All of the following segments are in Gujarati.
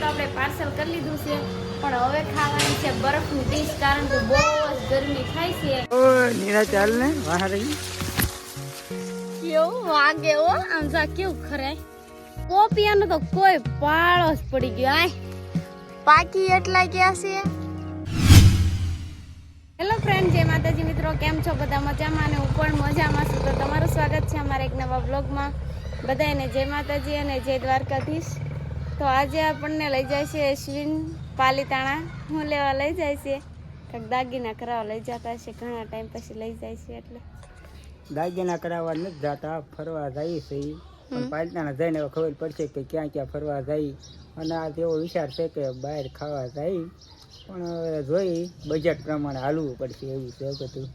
તો આપણે પાર્સલ કરી લીધું છે. પણ હવે ખાવાની છે બરફની ડીશ કારણ કે બહુ જ ગરમી થાય છે. ઓ નીરા ચાલ ને બહાર રહી કેવું વાગે ઓ આમ જા કેવું ખરાય કોપિયાનો તો કોઈ પાળો જ પડી ગયો આય. પાકી એટલા ગયા છે? હેલો ફ્રેન્ડ જય માતાજી મિત્રો કેમ છો? બધા મજામાં અને હું પણ મજામાં છું. તો તમારું સ્વાગત છે અમારા એક નવા બ્લોગમાં બધાને જય માતાજી અને જય દ્વારકાધીશ. તો આજે આપણને લઈ જાય છે અશ્વિન પાલીતાણા. હું લેવા લઈ જાય છે. કંઈક દાગીના કરાવવા લઈ જતા છે ઘણા ટાઈમ પછી લઈ જાય છે એટલે. દાગીના કરાવવા નથી જતા ફરવા જાય છે. પણ પાલતાના જઈને ખબર પડશે કે ક્યાં ક્યાં ફરવા જાય. અને આ તેવો વિચાર છે કે બહાર ખાવા જાય. પણ હવે જોઈ બજેટ પ્રમાણે હાલવું પડશે એવું છે બધું.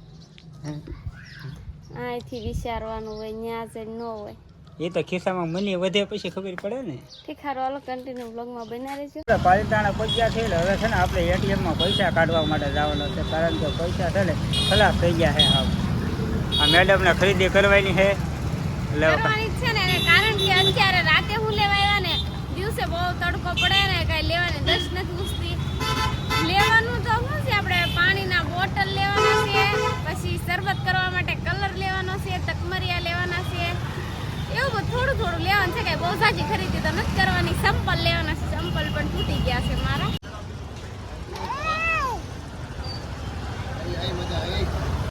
અહીંથી વિચારવાનું હોય ન્યા જઈને ન હોય. એ તો ખિસ્સામાં મની વધે પછી ખબર પડે ને. ઠીક હારું હાલો કન્ટિન્યુ બ્લોગમાં બના રહેજો. પાલિતાણા પગ્યા છે એટલે હવે છે ને આપણે એટીએમમાં પૈસા કાઢવા માટે જવાનું છે કારણ કે પૈસા છે ને ખલાસ થઈ ગયા છે હાવ. આ મેડમને ખરીદી કરવાની છે. કરવાની છે ને કારણ કે અત્યારે રાતે હું લેવા ને દિવસે બહુ તડકો પડે ને કઈ લેવાની દસ નથી ઉસતી લેવાનું તો શું છે આપણે પાણીના બોટલ લેવાના છે પછી શરબત કરવા માટે કલર લેવાનો છે તકમરિયા લેવાના છે બધું થોડું થોડું લેવાનું છે કે બહુ સાચી ખરીદી તો નથી કરવાની. સંપલ લેવાના છે. સંપલ પણ તૂટી ગયા છે મારા.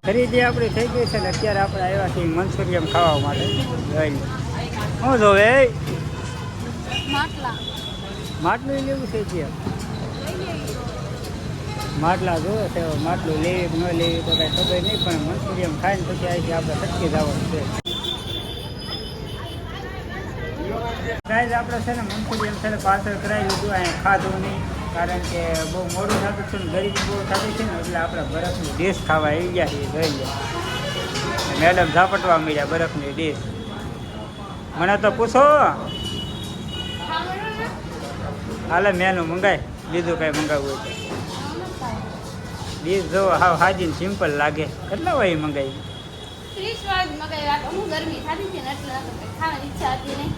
ખરીદી આપણી થઈ ગઈ છે ને અત્યારે આપણે આવ્યા છીએ મંચુરિયમ ખાવા માટે. શું જોવે? માટલા. માટલું લેવું છે જે માટલા જોવે છે માટલું લેવી કે ન લેવી તો કાંઈ ખબર નહીં પણ મંચુરિયમ ખાઈને પછી આવી આપણે સટકી જવાનું છે. ગાઈઝ આપણે છે ને મંચુરિયન છે ને પાર્સલ કરાવી લીધું અહીંયા ખાધું નહીં, કારણ કે બહુ મોડું થતું છે ને, ગરીબી બહુ થતી છે ને, એટલે આપણે બરફની ડીશ ખાવા આવી ગયા છીએ, જોઈ ગયા મેડમ ઝાપટવા મળ્યા બરફની ડીશ. મને તો પૂછો. હાલે, મેનુ મંગાય. બીજું કાંઈ મંગાવવું હોય ડીશ જો હાવ હાજી સિમ્પલ લાગે. કેટલા વાય મંગાવી? ત્રીસ વાર મગાવ્યા હું ગરમી થતી હતી ને, એટલે ખાવાની ઈચ્છા હતી નહીં.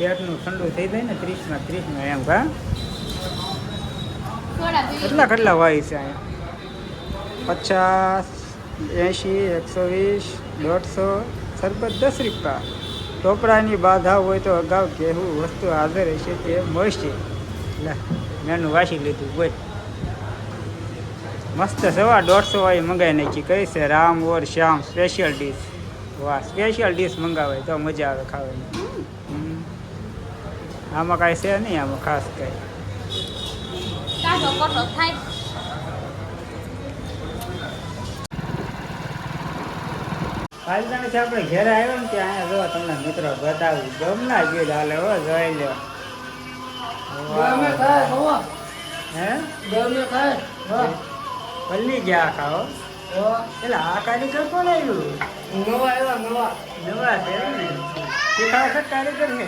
પેટનું ઠંડુ થઈ જાય ને ત્રીસમાં ત્રીસમાં એમ કા? કેટલા કેટલા વાય છે અહીંયા? પચાસ એંશી એકસો વીસ દોઢસો સરબત દસ રૂપિયા ટોપરાની બાધા હોય તો અગાઉ કહેવું વસ્તુ હાજર હશે તે મળશે. લે મેનું વાસી લીધું બોલ. મસ્ત સવા દોઢસો વાળી મંગાવી નાખી. કઈ છે? રામ ઓર શ્યામ સ્પેશિયલ ડીશ વાહ સ્પેશિયલ ડીશ મંગાવે તો મજા આવે ખાવાની. આમાં કાંઈ છે નહીં આમાં ખાસ કાંઈ. થાય પાલતાણાથી આપણે ઘેરે આવ્યો ને ત્યાં અહીંયા જો તમને મિત્રો બતાવું. ગમના ગીત હાલે હો જોઈ લો. હે. પલ્લી ગયા ખાઓ એટલે આ કારીગર કોણ આવ્યું નવા આવ્યા નવા. નવા છે કારીગર છે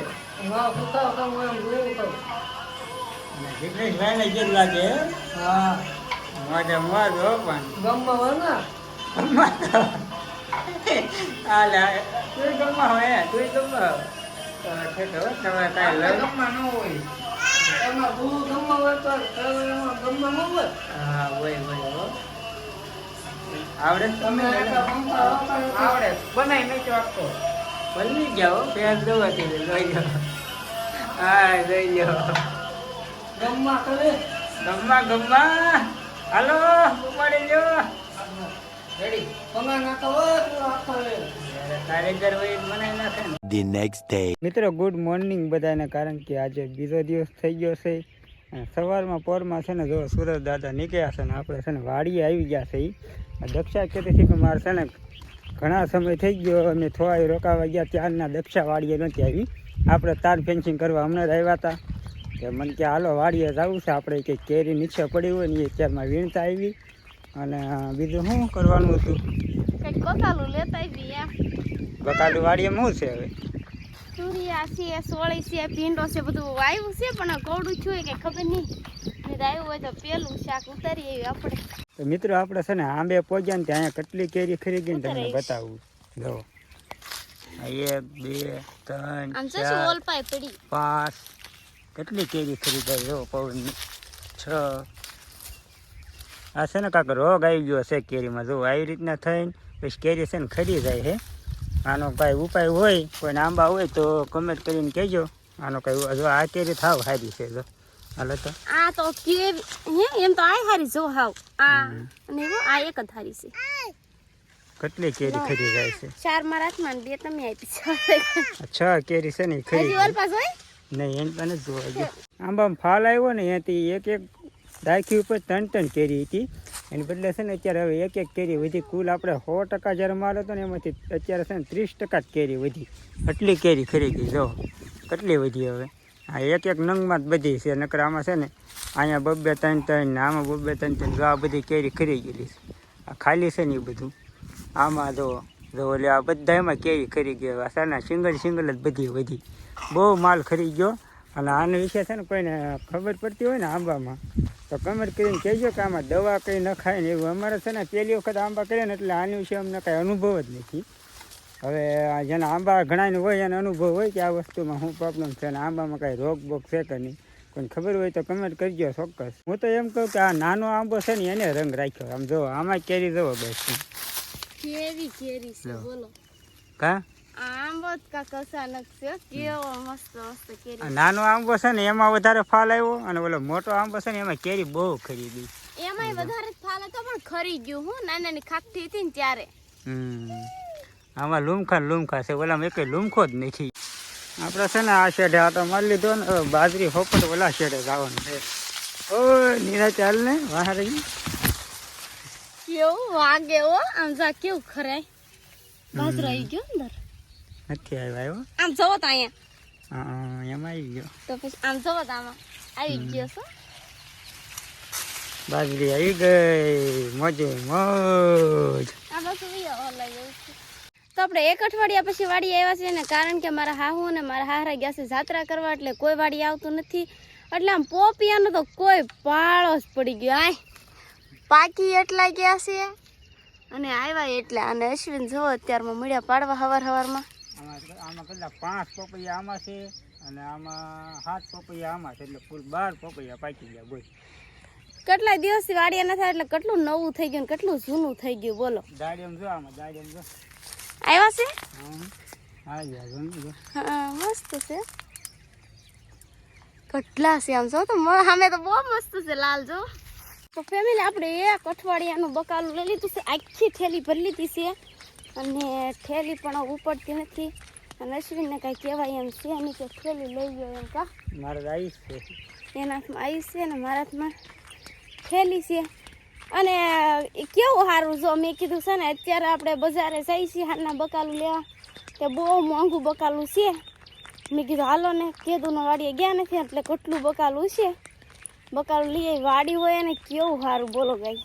ને ગીત લાગે. મોજે મોજ હો પણ. ગમવા તો હાલે તું ગમવા હોય તું ગમવા તો ઠીક હવે તમે કાંઈ લઈ હા હોય હોય હો. આવડે? તમે આવડે. બનાવી નહીં આખો. પલ્લી જાઓ પેજ દવાથી લઈ જાઓ હા લઈ જાઓ ગમવા કરે? ગમવા ગમવા. હાલો ઉપાડી day. મિત્રો ગુડ મોર્નિંગ બધાને કારણ કે આજે બીજો દિવસ થઈ ગયો છે. અને સવારમાં પોરમાં છે ને જો સુરત દાદા નીકળ્યા છે ને આપણે છે ને વાડીએ આવી ગયા છે દક્ષા કહેતી હતી કે મારે છે ને ઘણા સમય થઈ ગયો અમે થોડા રોકાવા ગયા ત્યારના દક્ષા વાડીએ નથી આવી. આપણે તાર ફેન્સિંગ કરવા હમણાં જ આવ્યા હતા. કે મને કે હાલો વાડીએ જવું છે આપણે કંઈક કેરી નીચે પડી હોય ને એ ત્યારમાં વીણતા આવી. અને બીજું શું કરવાનું હતું? કોસાલું લેતા આવી બકાલું વાડીએ શું છે હવે? તુરિયા છે સોળી છે પીંડો છે બધું આવ્યું છે પણ કોવડું છું કે ખબર નહીં. તો આવ્યું હોય તો પેલું શાક ઉતારી આવી આપણે. તો મિત્રો આપણે છે ને આંબે પહોંચ્યા ને ત્યાં કેટલી કેરી ખરીદીને તમને ઉતારીશ. બતાવું. જો. એક બે ત્રણ ચાર પાંચ. કેટલી કેરી ખરીદાય? જો પૌન છ. આ છે ને કાંક રોગ આવી ગયો છે કેરીમાં. જો આવી રીતના થઈને પછી કેરી છે ને ખરી જાય છે આનો કાંઈ ઉપાય હોય કોઈને આંબા હોય તો કમેન્ટ કરીને કહેજો. આનો કાંઈ જો આ કેરી થાવ સારી છે જો. હાલો તો. આ તો કે હે એમ તો આ હારી જો હાવ. આ અને હું આ એક જ હારી છે. કેટલી કેરી ખરી જાય છે? ચાર મારા હાથમાં બે તમે આપી છે. અચ્છા કેરી છે ને ખરી હજી ગઈ. ઓલપાસ હોય? નહીં એમ તને જોવા ગયો. આંબામાં ફાલ આવ્યો ને એથી એક એક દાખી ઉપર ત્રણ ત્રણ કેરી હતી. એની બદલે છે ને અત્યારે હવે એક એક કેરી વધી. કુલ આપણે સો ટકા જ્યારે મારો હતો ને એમાંથી અત્યારે છે ને ત્રીસ ટકા જ કેરી વધી. આટલી કેરી ખરી ગઈ જો. કેટલી વધી હવે? આ એક એક નંગમાં જ બધી છે. નકર આમાં છે ને, અહીંયા બબ્બે ત્રણ ત્રણ ને આમાં બબ્બે ત્રણ ત્રણ આ બધી કેરી ખરી ગયેલી છે. આ ખાલી છે ને એ બધું. આમાં જો જો એટલે આ બધા એમાં કેરી ખરી ગઈ. છે સિંગલ સિંગલ જ બધી વધી. બહુ માલ ખરી ગયો. અને આના વિશે છે ને કોઈને ખબર પડતી હોય ને આંબામાં, તો કમેન્ટ કરીને કહેજો કે આમાં દવા કંઈ ન ખાય ને એવું. અમારે છે ને પહેલી વખત આંબા કર્યા ને એટલે આની વિશે અમને કાંઈ અનુભવ જ નથી. હવે જેને જેના આંબા ઘણાને હોય એને અનુભવ હોય કે આ વસ્તુમાં શું પ્રોબ્લેમ છે અને આંબામાં કાંઈ રોગ બોગ છે કે નહીં? કોઈને ખબર હોય તો કમેન્ટ કરજો ચોક્કસ. હું તો એમ કહું કે આ નાનો આંબો છે ને એને રંગ રાખ્યો. આમ જો આમાં કેરી જવો બસ. કેરી કેરી છે બોલો. કા? આંબો જ કા કસાનક છે. કેવો મસ્ત મસ્ત કેરી નાનો આંબો છે ને એમાં વધારે ફાલ આવ્યો અને ઓલો મોટો આંબો છે ને એમાં કેરી બહુ ખરી ગઈ એમાંય વધારે ફાલ હતો પણ ખરી ગયું. હું નાની નાની ખાખતી હતી ને ત્યારે. હમ. આમાં લુમખા લુમખા છે ઓલામાં એક લૂમખો જ નથી. આપણે છે ને આ શેડે આટો મારી લીધો ને બાજરી હોપટ ઓલા શેડે જવાનું છે. ઓ નીરા ચાલ ને વાહ રહી. કેવું વાગે ઓ આમ જા કેવું ખરાય બાજરો આવી ગયો અંદર. નથી આવ્યો આવ્યો? આમ જવો તો અહીંયા. હા એમાં આવી ગયો. તો પછી આમ જવો તો આમાં. આવી ગયો છો? બાજરી આવી ગઈ મોજે મોજ. આ બસ. તો આપણે એક અઠવાડિયા પછી વાડી આવ્યા છીએ ને કારણ કે મારા હાહુ અને મારા હાહરા ગયા છે જાત્રા કરવા એટલે કોઈ વાડી આવતું નથી. એટલે આમ પોપિયાનો તો કોઈ પાળો જ પડી ગયો આય. પાકી એટલા ગયા છે? અને આવ્યા એટલે અને અશ્વિન જોવો અત્યારમાં મળ્યા પાડવા હવાર હવારમાં. આમાં કેટલા પાંચ પોપૈયા આમાં છે અને આમાં સાત પપૈયા આમાં છે એટલે ફૂલ બાર પપૈયા પાકી ગયા બોલ. કેટલા દિવસથી વાડિયા ન થાય એટલે કેટલું નવું થઈ ગયું ને કેટલું જૂનું થઈ ગયું બોલો. દાડિયમ જો આમાં દાડિયમ જો. આવ્યા છે? હા મસ્ત છે. કેટલા છે આમ જો તો સામે તો બહુ મસ્ત છે લાલ જો. તો ફેમિલી આપણે એક અઠવાડિયાનું બકાલું લઈ લીધું છે. આખી થેલી ભરી લીધી છે. અને થેલી પણ ઉપડતી નથી. અને અશ્વિનને કાંઈ કહેવાય એમ છે એની કે થેલી લઈ ગયો એમ કા. મારે આવીશ છે. એના હાથમાં આવીશ છે ને મારા હાથમાં થેલી છે. અને કેવું સારું જો મેં કીધું છે ને અત્યારે આપણે બજારે જઈ છીએ હારના બકાલું લેવા. તે બહુ મોંઘું બકાલું છે. મેં કીધું હાલો ને કીધું ને વાડીએ ગયા નથી એટલે કેટલું બકાલું છે? બકાલું લઈએ વાડી હોય ને કેવું સારું બોલો ગાઈ.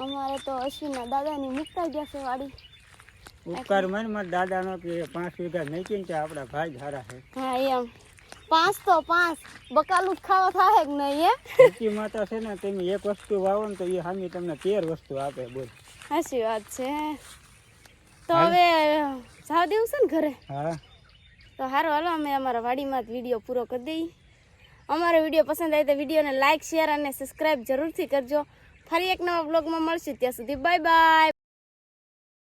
અમારે તો અશ્વિનના દાદાની મૂકતા ગયા છે વાડી. ઉપકાર મને મારા દાદાનો પાંચ વીઘા નહીં કે આપણા ભાઈ સારા છે. હા એમ. પાંચ તો પાંચ. બકાલું જ ખાવા થાય કે નહીં એ માતા છે ને તમે એક વસ્તુ વાવો ને તો એ હામી તમને તેર વસ્તુ આપે બોલ. સાચી વાત છે તો હવે જાવ દેવું છે ને ઘરે? હા. તો સારું હાલો અમે અમારા વાડીમાં જ વીડિયો પૂરો કરી દઈએ. અમારો વીડિયો પસંદ આવે તો વિડીયોને લાઇક શેર અને સબસ્ક્રાઇબ જરૂરથી કરજો. ફરી એક નવા બ્લોગમાં મળશું. ત્યાં સુધી બાય બાય